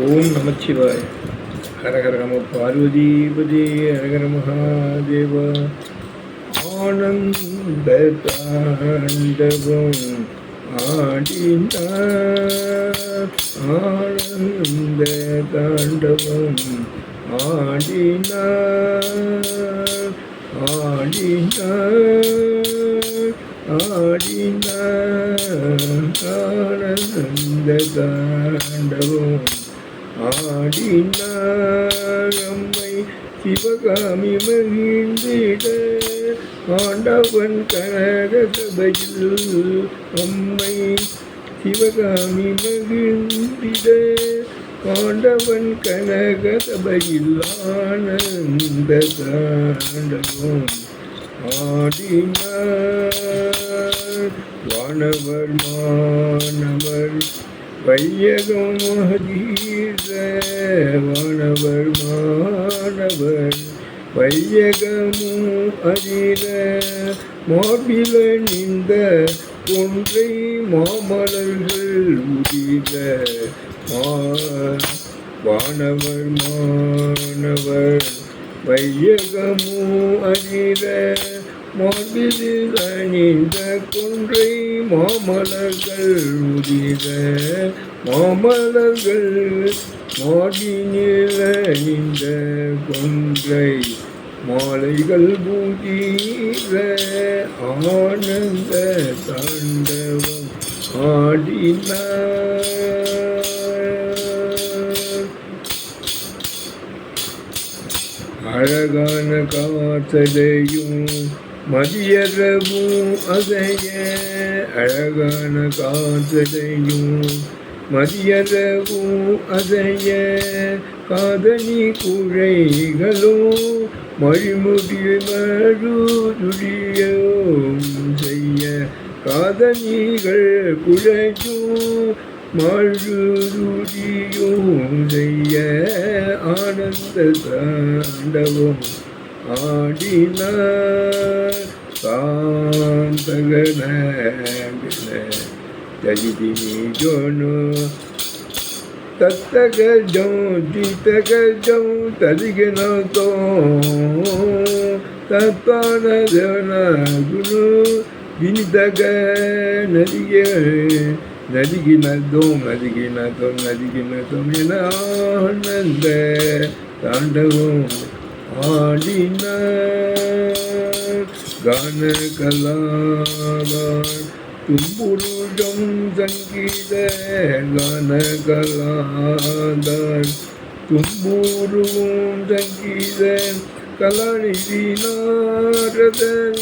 ஓம் நமச்சிவாய். ஹரஹர நம பார்வதிபதி ஹரஹர மகாதேவ. ஆனந்த தாண்டவம் ஆடினார். ஆனந்த தாண்டவம் ஆடினார். ஆடினார். ஆடினார். ஆனந்த தாண்டவம் ஆடினார் சிவகாமி மகிழ்ந்திட ஆண்டவன் கனக சபையில் அம்மை சிவகாமி மகிழ்ந்திட ஆண்டவன் கனக சபையில் ஆனந்த தாண்டவம் ஆடினார் வானவர் மாணவர் வையகம் மாணவர் வையகமும் அதிர மாபில நின்ற கொன்றை மாமலர்கள் உதிர. மா- வானவர் மாணவர் வையகமும் அணிர மார்பில் அணிந்த கொன்றை மாமலர்கள் உதிர மாமலர்கள் மாடினில் அணிந்த கொன்றை மாலைகள் பூஜீர ஆனந்த தாண்டவம் ஆடினார். அழகான காத்தலையும் மதியரவும் அசைய அழகான காதலையும் மதியரவும் அசைய காதலி குழைகளும் மழிமுடி மழுதுடியும் செய்ய காதலிகள் குழையும் மழுதுரியும் செய்ய ஆனந்த தாண்டவம். ஆடினார் சாந்தகன ஜகிதினி ஜோனு தத்தகஜம் ஜிதகஜம் ததிகினதோ தத்தான தேவன குணு வினிதக நதிக நதிகினதோம் நதிகினதோம் நதிகினதோம் என ஆனந்த தாண்டவம் ஆடினார் கான கலாதான் தும்புருடம் சங்கீத கான கலாதான் தும்புருவும் சங்கீத கலாநிதி நாரதன்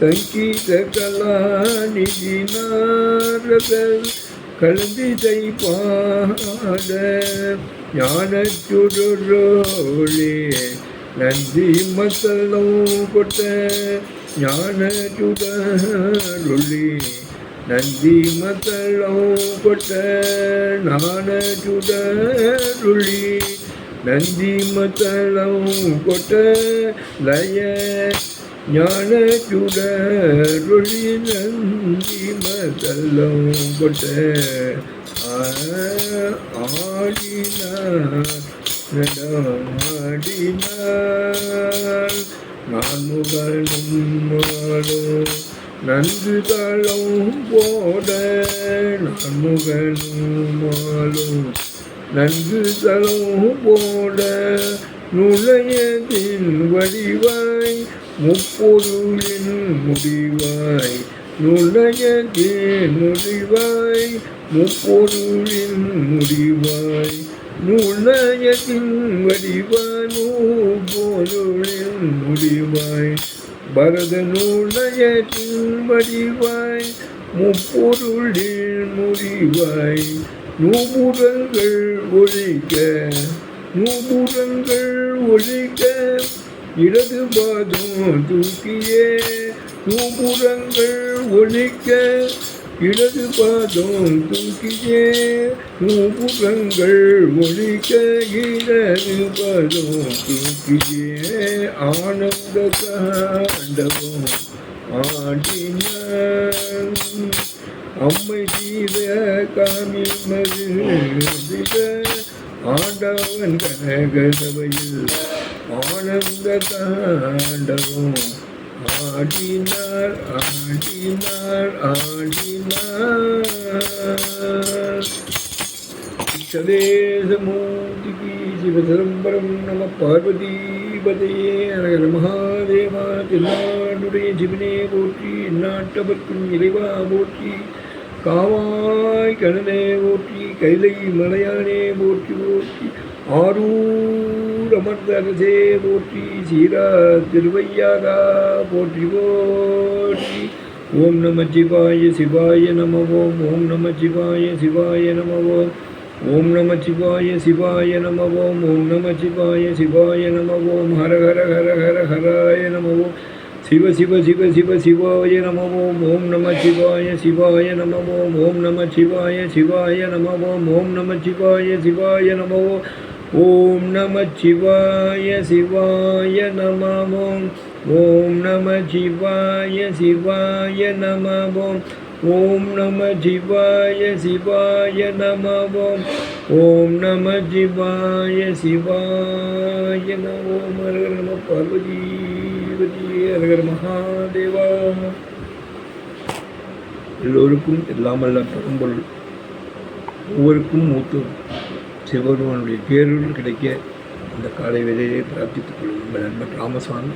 சங்கீத கலாநிதி நாரதன் கலந்திதை பாட ஞானச்சுடரோளே நந்தி மத்தளம் கொட்ட ஞானச்சுடருளே நந்தி மத்தளம் கொட்ட ஞானச்சுடருளி நந்தி மத்தளம் கொட்ட லய ஞானச்சுடருளி நந்தி மத்தளம் கொட்ட ஆடினார் நான் முகனும் மாடும் போட நான் முகனும் மாடும் போட நுழையதின் வடிவாய் முப்பொருளின் முடிவாய் நுழையதின் முடிவாய் முப்பொருளின் முடிவாய் நுழையத்தின் வடிவானோ பொருளின் முடிவாய். பரத நுழையத்தின் வடிவாய் முப்பொருளில் முடிவாய். நூபுரங்கள் ஒழிக்க நூபுரங்கள் ஒழிக்க இடது பாதம் தூக்கியே. நூபுரங்கள் ஒழிக்க இடது பாதம் தூக்கியே நூபுரங்கள் ஒழிக்க இடது பாதம் தூக்கியே ஆனந்த காண்டவம் ஆடினான். அம்மை தீர காமிமது ஆண்டவன் கனகதவையில் ஆனந்த தாண்டவம் ஆடினார் ஆடினார் ஆடினார் சதேசமூர்த்திக்கு சிவசிதம்பரம் நம பார்வதிபதையே அழகர மகாதேவா திருநாடுடைய சிவனே போற்றி நாட்டவர்க்கும் இறைவா போற்றி காவாய் கடலே போற்றி கைலை மலையானே போற்றி போற்றி ஆரூர் அமர்ந்த அரசே போற்றி சீரா திருவையாரா போற்றி போற்றி ஓம் நம சிவாய சிவாய நம ஓம் ஓம் நம சிவாய சிவாய நம ஓம் ஓம் நம சிவாய சிவாய நம ஓம் ஓம் நம சிவாய சிவாய நம ஓம் ஹர ஹர ஹர ஹர ஹராய நம ஓம் சிவ சிவ சிவ சிவ சிவாய நம ஓம் ஓம் நம சிவாய சிவாய நம ஓம் ஓம் நம சிவாய சிவாய நம ஓம் ஓம் நம சிவாய சிவாய நம ஓம் நம சிவாய சிவாய நம ஓம் நம சிவாய சிவாய நம ஓம் நம சிவாய சிவாய நம ஓம் நம சிவாய சிவாய நமோம் ஓம் நம பார்வதி ஹரஹர மகாதேவா. எல்லோருக்கும் எல்லாமல்ல பெரும்பொருள். ஒவ்வொருக்கும் மூத்தோர். சிவபெருமானுடைய பேருள் கிடைக்க இந்த காலை வேளையிலே பிரார்த்தித்துக் கொள்ளும் உங்கள் நண்பன் ராமசாமி.